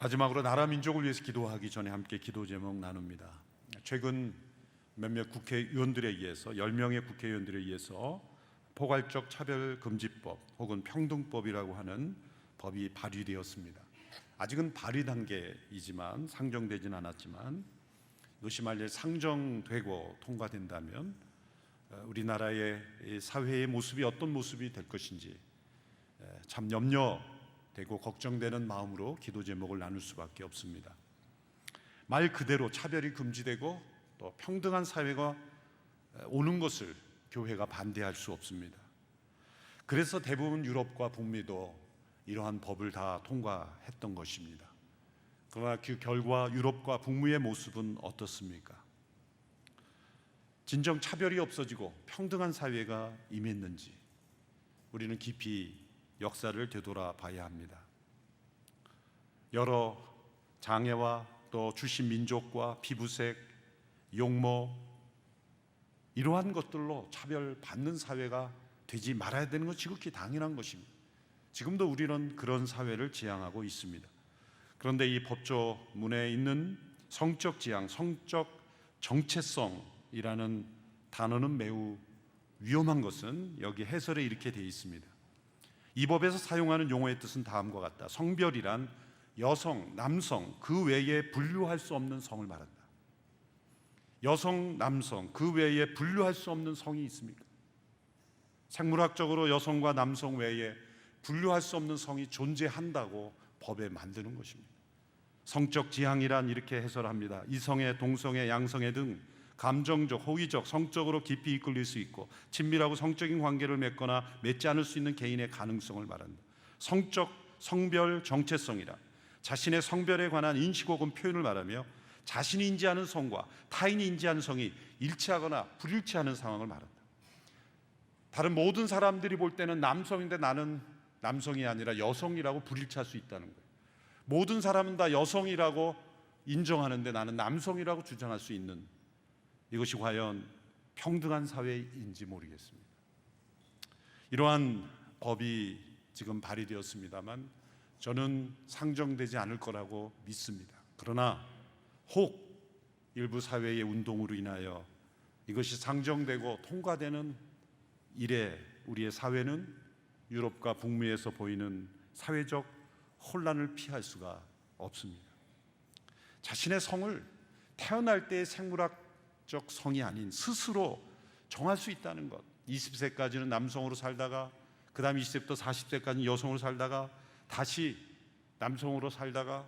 마지막으로 나라 민족을 위해서 기도하기 전에 함께 기도 제목 나눕니다. 최근 몇몇 국회의원들에 의해서 10명의 국회의원들에 의해서 포괄적 차별 금지법 혹은 평등법이라고 하는 법이 발의되었습니다. 아직은 발의 단계이지만 상정되진 않았지만 만약 상정되고 통과된다면 어, 우리나라의 이 사회의 모습이 어떤 모습이 될 것인지 에, 참 염려 되고 걱정되는 마음으로 기도 제목을 나눌 수밖에 없습니다. 말 그대로 차별이 금지되고 또 평등한 사회가 에, 오는 것을 교회가 반대할 수 없습니다. 그래서 대부분 유럽과 북미도 이러한 법을 다 통과했던 것입니다. 그러나 그 결과 유럽과 북미의 모습은 어떻습니까? 진정 차별이 없어지고 평등한 사회가 임했는지 우리는 깊이 역사를 되돌아봐야 합니다. 여러 장애와 또 주신 민족과 피부색, 용모 이러한 것들로 차별받는 사회가 되지 말아야 되는 건 지극히 당연한 것입니다. 지금도 우리는 그런 사회를 지향하고 있습니다. 그런데 이 법조문에 있는 성적 지향, 성적 정체성이라는 단어는 매우 위험한 것은 여기 해설에 이렇게 되어 있습니다. 이 법에서 사용하는 용어의 뜻은 다음과 같다. 성별이란 여성, 남성 그 외에 분류할 수 없는 성을 말한다. 여성, 남성 그 외에 분류할 수 없는 성이 있습니까? 생물학적으로 여성과 남성 외에 분류할 수 없는 성이 존재한다고 법에 만드는 것입니다. 성적 지향이란 이렇게 해설합니다. 이성애, 동성애, 양성애 등 감정적, 호의적, 성적으로 깊이 이끌릴 수 있고 친밀하고 성적인 관계를 맺거나 맺지 않을 수 있는 개인의 가능성을 말한다. 성적 성별 정체성이라 자신의 성별에 관한 인식 혹은 표현을 말하며 자신이 인지하는 성과 타인이 인지하는 성이 일치하거나 불일치하는 상황을 말한다. 다른 모든 사람들이 볼 때는 남성인데 나는 남성이 아니라 여성이라고 불일치할 수 있다는 거예요. 모든 사람은 다 여성이라고 인정하는데 나는 남성이라고 주장할 수 있는 이것이 과연 평등한 사회인지 모르겠습니다. 이러한 법이 지금 발의되었습니다만 저는 상정되지 않을 거라고 믿습니다. 그러나 혹 일부 사회의 운동으로 인하여 이것이 상정되고 통과되는 이래 우리의 사회는 유럽과 북미에서 보이는 사회적 혼란을 피할 수가 없습니다. 자신의 성을 태어날 때의 생물학 적 성이 아닌 스스로 정할 수 있다는 것. 20세까지는 남성으로 살다가 그다음 20세부터 40세까지는 여성으로 살다가 다시 남성으로 살다가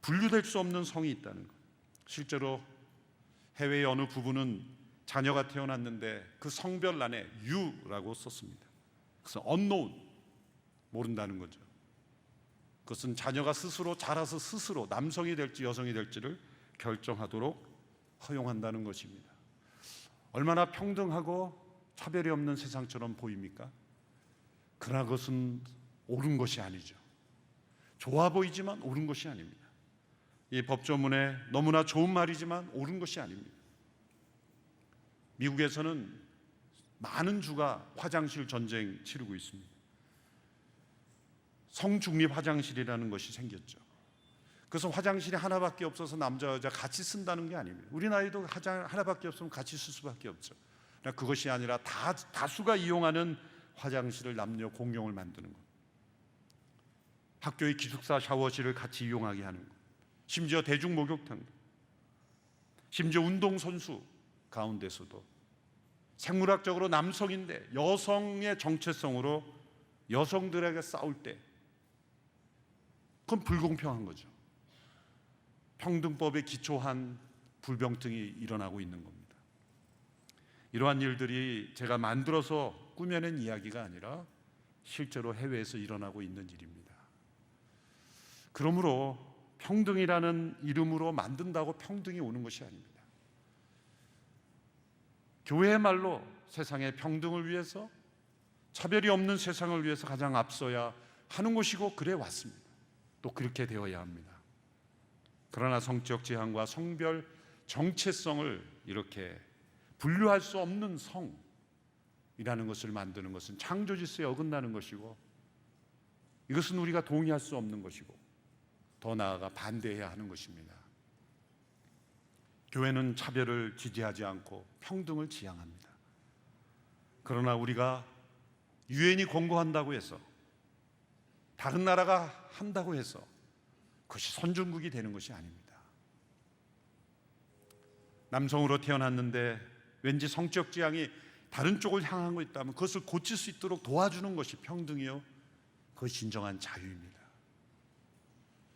분류될 수 없는 성이 있다는 것. 실제로 해외의 어느 부부는 자녀가 태어났는데 그 성별란에 유라고 썼습니다. 그래서 unknown 모른다는 거죠. 그것은 자녀가 스스로 자라서 스스로 남성이 될지 여성이 될지를 결정하도록 허용한다는 것입니다. 얼마나 평등하고 차별이 없는 세상처럼 보입니까? 그러나 그것은 옳은 것이 아니죠. 좋아 보이지만 옳은 것이 아닙니다. 이 법조문에 너무나 좋은 말이지만 옳은 것이 아닙니다. 미국에서는 많은 주가 화장실 전쟁 치르고 있습니다. 성중립 화장실이라는 것이 생겼죠. 그래서 화장실이 하나밖에 없어서 남자 여자 같이 쓴다는 게 아닙니다. 우리 나이도 화장 하나밖에 없으면 같이 쓸 수밖에 없죠. 그것이 아니라 다 다수가 이용하는 화장실을 남녀 공용을 만드는 것. 학교의 기숙사 샤워실을 같이 이용하게 하는 것. 심지어 대중 목욕탕. 심지어 운동 선수 가운데서도 생물학적으로 남성인데 여성의 정체성으로 여성들에게 싸울 때 그건 불공평한 거죠. 평등법에 기초한 불평등이 일어나고 있는 겁니다. 이러한 일들이 제가 만들어서 꾸며낸 이야기가 아니라 실제로 해외에서 일어나고 있는 일입니다. 그러므로 평등이라는 이름으로 만든다고 평등이 오는 것이 아닙니다. 교회의 말로 세상의 평등을 위해서 차별이 없는 세상을 위해서 가장 앞서야 하는 것이고 그래 왔습니다. 또 그렇게 되어야 합니다. 그러나 성적 지향과 성별 정체성을 이렇게 분류할 수 없는 성이라는 것을 만드는 것은 창조 질서에 어긋나는 것이고 이것은 우리가 동의할 수 없는 것이고 더 나아가 반대해야 하는 것입니다. 교회는 차별을 지지하지 않고 평등을 지향합니다. 그러나 우리가 유엔이 권고한다고 해서 다른 나라가 한다고 해서 그것이 선진국이 되는 것이 아닙니다. 남성으로 태어났는데 왠지 성적 지향이 다른 쪽을 향한 거 있다면 그것을 고칠 수 있도록 도와주는 것이 평등이요. 그것이 진정한 자유입니다.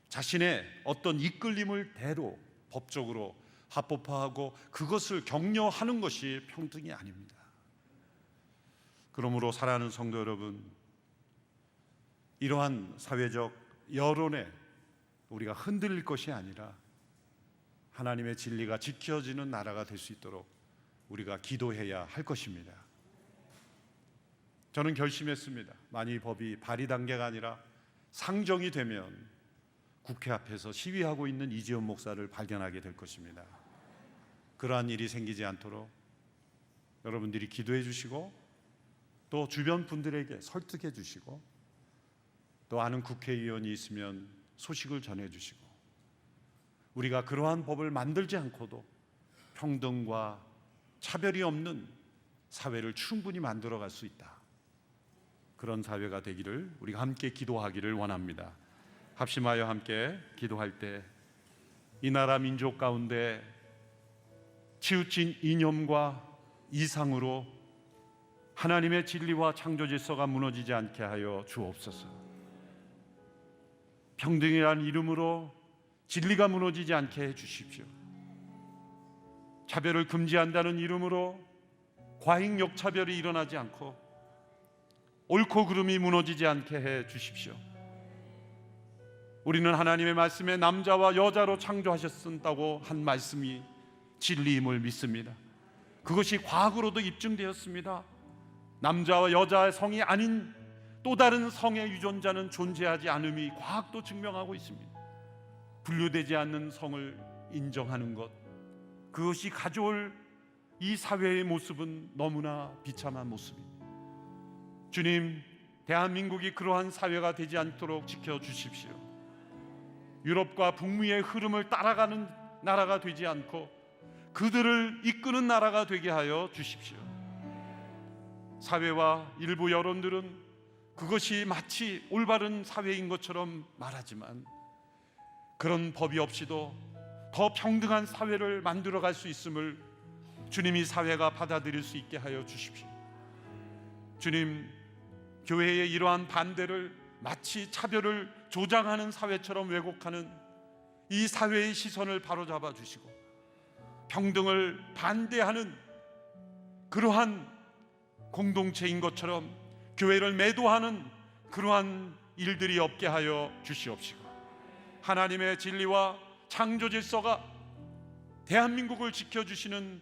자신의 어떤 이끌림을 대로 법적으로 합법화하고 그것을 격려하는 것이 평등이 아닙니다. 그러므로 사랑하는 성도 여러분, 이러한 사회적 여론에 우리가 흔들릴 것이 아니라 하나님의 진리가 지켜지는 나라가 될 수 있도록 우리가 기도해야 할 것입니다. 저는 결심했습니다. 만일 법이 발의 단계가 아니라 상정이 되면 국회 앞에서 시위하고 있는 이지원 목사를 발견하게 될 것입니다. 그러한 일이 생기지 않도록 여러분들이 기도해 주시고 또 주변 분들에게 설득해 주시고 또 아는 국회의원이 있으면 소식을 전해 주시고 우리가 그러한 법을 만들지 않고도 평등과 차별이 없는 사회를 충분히 만들어 갈 수 있다. 그런 사회가 되기를 우리가 함께 기도하기를 원합니다. 합심하여 함께 기도할 때 이 나라 민족 가운데 치우친 이념과 이상으로 하나님의 진리와 창조 질서가 무너지지 않게 하여 주옵소서. 평등이라는 이름으로 진리가 무너지지 않게 해 주십시오. 차별을 금지한다는 이름으로 과잉 역차별이 일어나지 않고 옳고 그름이 무너지지 않게 해 주십시오. 우리는 하나님의 말씀에 남자와 여자로 창조하셨다고 한 말씀이 진리임을 믿습니다. 그것이 과학으로도 입증되었습니다. 남자와 여자의 성이 아닌 또 다른 성의 유전자는 존재하지 않음이 과학도 증명하고 있습니다. 분류되지 않는 성을 인정하는 것 그것이 가져올 이 사회의 모습은 너무나 비참한 모습입니다. 주님, 대한민국이 그러한 사회가 되지 않도록 지켜 주십시오. 유럽과 북미의 흐름을 따라가는 나라가 되지 않고 그들을 이끄는 나라가 되게 하여 주십시오. 사회와 일부 여론들은 그것이 마치 올바른 사회인 것처럼 말하지만 그런 법이 없이도 더 평등한 사회를 만들어 갈 수 있음을 주님이 사회가 받아들일 수 있게 하여 주십시오. 주님, 교회의 이러한 반대를 마치 차별을 조장하는 사회처럼 왜곡하는 이 사회의 시선을 바로잡아 주시고 평등을 반대하는 그러한 공동체인 것처럼 교회를 매도하는 그러한 일들이 없게 하여 주시옵시고 하나님의 진리와 창조 질서가 대한민국을 지켜 주시는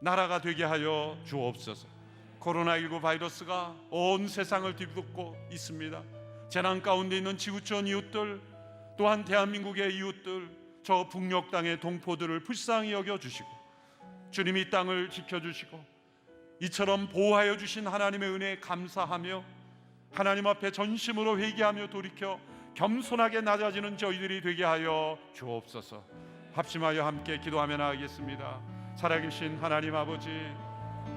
나라가 되게 하여 주옵소서. 코로나19 바이러스가 온 세상을 뒤덮고 있습니다. 재난 가운데 있는 지구촌 이웃들 또한 대한민국의 이웃들 저 북녘 땅의 동포들을 불쌍히 여겨 주시고 주님 이 땅을 지켜 주시고 이처럼 보호하여 주신 하나님의 은혜에 감사하며 하나님 앞에 전심으로 회개하며 돌이켜 겸손하게 낮아지는 저희들이 되게 하여 주옵소서. 합심하여 함께 기도하며 나가겠습니다. 살아계신 하나님 아버지,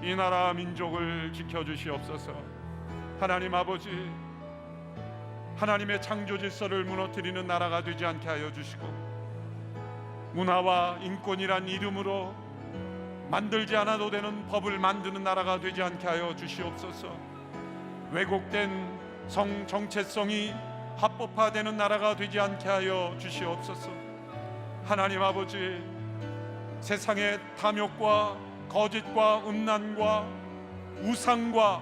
이 나라 민족을 지켜 주시옵소서. 하나님 아버지, 하나님의 창조 질서를 무너뜨리는 나라가 되지 않게 하여 주시고 문화와 인권이란 이름으로 만들지 않아도 되는 법을 만드는 나라가 되지 않게 하여 주시옵소서. 왜곡된 성 정체성이 합법화되는 나라가 되지 않게 하여 주시옵소서. 하나님 아버지, 세상의 탐욕과 거짓과 음란과 우상과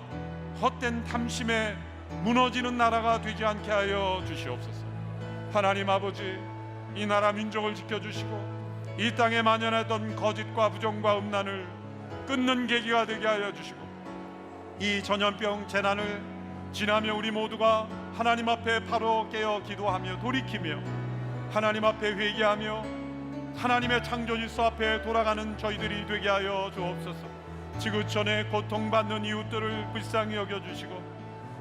헛된 탐심에 무너지는 나라가 되지 않게 하여 주시옵소서. 하나님 아버지, 이 나라 민족을 지켜 주시고 이 땅에 만연하던 거짓과 부정과 음란을 끊는 계기가 되게 하여 주시고 이 전염병 재난을 지나며 우리 모두가 하나님 앞에 바로 깨어 기도하며 돌이키며 하나님 앞에 회개하며 하나님의 창조 질서 앞에 돌아가는 저희들이 되게 하여 주옵소서. 지구촌에 고통받는 이웃들을 불쌍히 여겨 주시고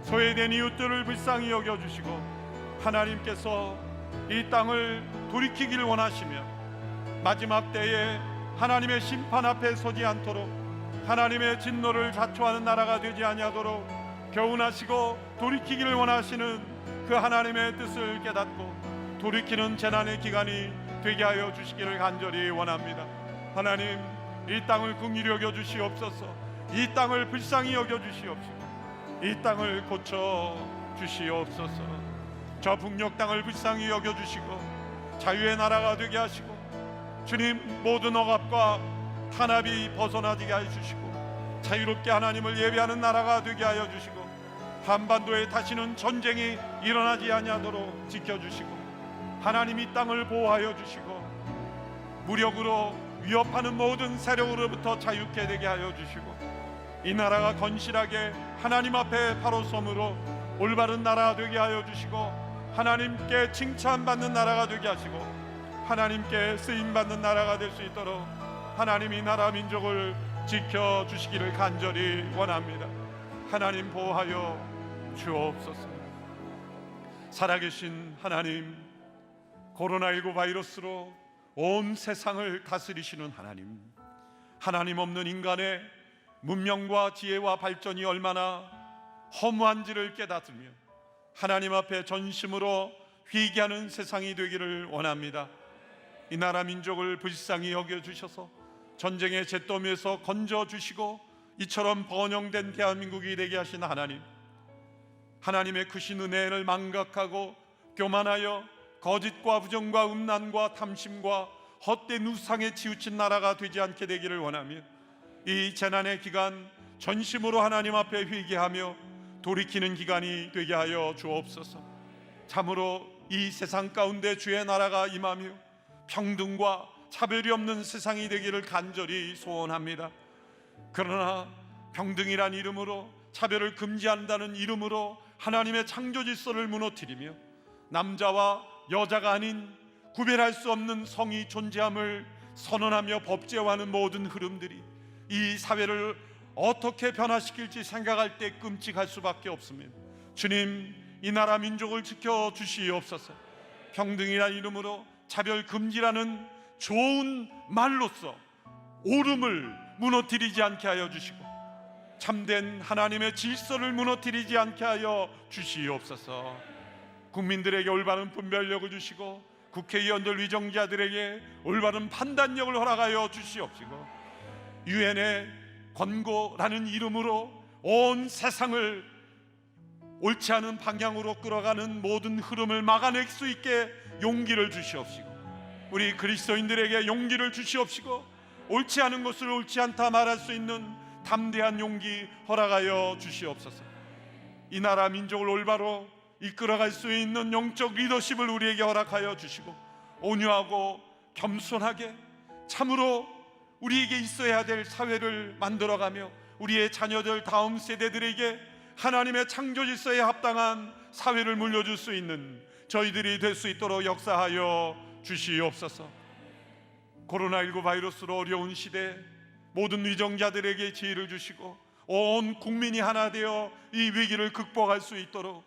소외된 이웃들을 불쌍히 여겨 주시고 하나님께서 이 땅을 돌이키길 원하시며 마지막 때에 하나님의 심판 앞에 서지 않도록 하나님의 진노를 자초하는 나라가 되지 아니하도록 교훈하시고 돌이키기를 원하시는 그 하나님의 뜻을 깨닫고 돌이키는 재난의 기간이 되게 하여 주시기를 간절히 원합니다. 하나님 이 땅을 긍휼히 여겨 주시옵소서. 이 땅을 불쌍히 여겨 주시옵소서. 이 땅을 고쳐 주시옵소서. 저 북녘 땅을 불쌍히 여겨 주시고 자유의 나라가 되게 하시고 주님 모든 억압과 탄압이 벗어나게 하여 주시고 자유롭게 하나님을 예배하는 나라가 되게 하여 주시고 한반도에 다시는 전쟁이 일어나지 아니하도록 지켜 주시고 하나님 이 땅을 보호하여 주시고 무력으로 위협하는 모든 세력으로부터 자유케 되게 하여 주시고 이 나라가 건실하게 하나님 앞에 바로 섬으로 올바른 나라 되게 하여 주시고 하나님께 칭찬받는 나라가 되게 하시고 하나님께 쓰임 받는 나라가 될 수 있도록 하나님 이 나라 민족을 지켜 주시기를 간절히 원합니다. 하나님 보호하여 주옵소서. 살아계신 하나님 코로나19 바이러스로 온 세상을 다스리시는 하나님 하나님 없는 인간의 문명과 지혜와 발전이 얼마나 허무한지를 깨닫으며 하나님 앞에 전심으로 회개하는 세상이 되기를 원합니다. 이 나라 민족을 불쌍히 여겨 주셔서 전쟁의 잿더미에서 건져 주시고 이처럼 번영된 대한민국이 되게 하신 하나님 하나님의 크신 은혜를 망각하고 교만하여 거짓과 부정과 음란과 탐심과 헛된 우상에 치우친 나라가 되지 않게 되기를 원하며 이 재난의 기간 전심으로 하나님 앞에 회개하며 돌이키는 기간이 되게 하여 주옵소서. 참으로 이 세상 가운데 주의 나라가 임하며 평등과 차별이 없는 세상이 되기를 간절히 소원합니다. 그러나 평등이란 이름으로 차별을 금지한다는 이름으로 하나님의 창조 질서를 무너뜨리며 남자와 여자가 아닌 구별할 수 없는 성이 존재함을 선언하며 법제화하는 모든 흐름들이 이 사회를 어떻게 변화시킬지 생각할 때 끔찍할 수밖에 없습니다. 주님, 이 나라 민족을 지켜 주시옵소서. 평등이라는 이름으로 차별 금지라는 좋은 말로써 오름을 무너뜨리지 않게 하여 주시고 참된 하나님의 질서를 무너뜨리지 않게 하여 주시옵소서. 국민들에게 올바른 분별력을 주시고 국회의원들 위정자들에게 올바른 판단력을 허락하여 주시옵시고 유엔의 권고라는 이름으로 온 세상을 옳지 않은 방향으로 끌어가는 모든 흐름을 막아낼 수 있게 용기를 주시옵시고 우리 그리스도인들에게 용기를 주시옵시고 옳지 않은 것을 옳지 않다 말할 수 있는 담대한 용기 허락하여 주시옵소서. 이 나라 민족을 올바로 이끌어갈 수 있는 영적 리더십을 우리에게 허락하여 주시고 온유하고 겸손하게 참으로 우리에게 있어야 될 사회를 만들어가며 우리의 자녀들 다음 세대들에게 하나님의 창조 질서에 합당한 사회를 물려줄 수 있는 저희들이 될 수 있도록 역사하여 주시옵소서. 코로나19 바이러스로 어려운 시대 모든 위정자들에게 지혜를 주시고 온 국민이 하나 되어 이 위기를 극복할 수 있도록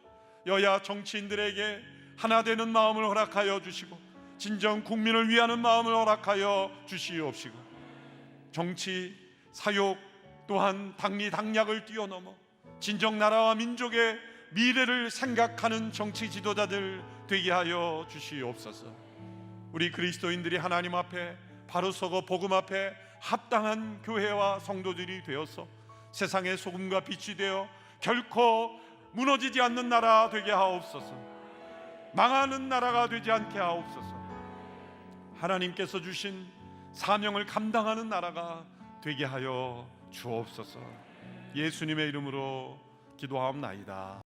여야 정치인들에게 하나 되는 마음을 허락하여 주시고 진정 국민을 위하는 마음을 허락하여 주시옵시고 정치 사욕 또한 당리 당략을 뛰어넘어 진정 나라와 민족의 미래를 생각하는 정치 지도자들 되게 하여 주시옵소서. 우리 그리스도인들이 하나님 앞에 바로 서고 복음 앞에 합당한 교회와 성도들이 되어서 세상의 소금과 빛이 되어 결코 무너지지 않는 나라 되게 하옵소서. 망하는 나라가 되지 않게 하옵소서. 하나님께서 주신 사명을 감당하는 나라가 되게 하여 주옵소서. 예수님의 이름으로 기도하옵나이다.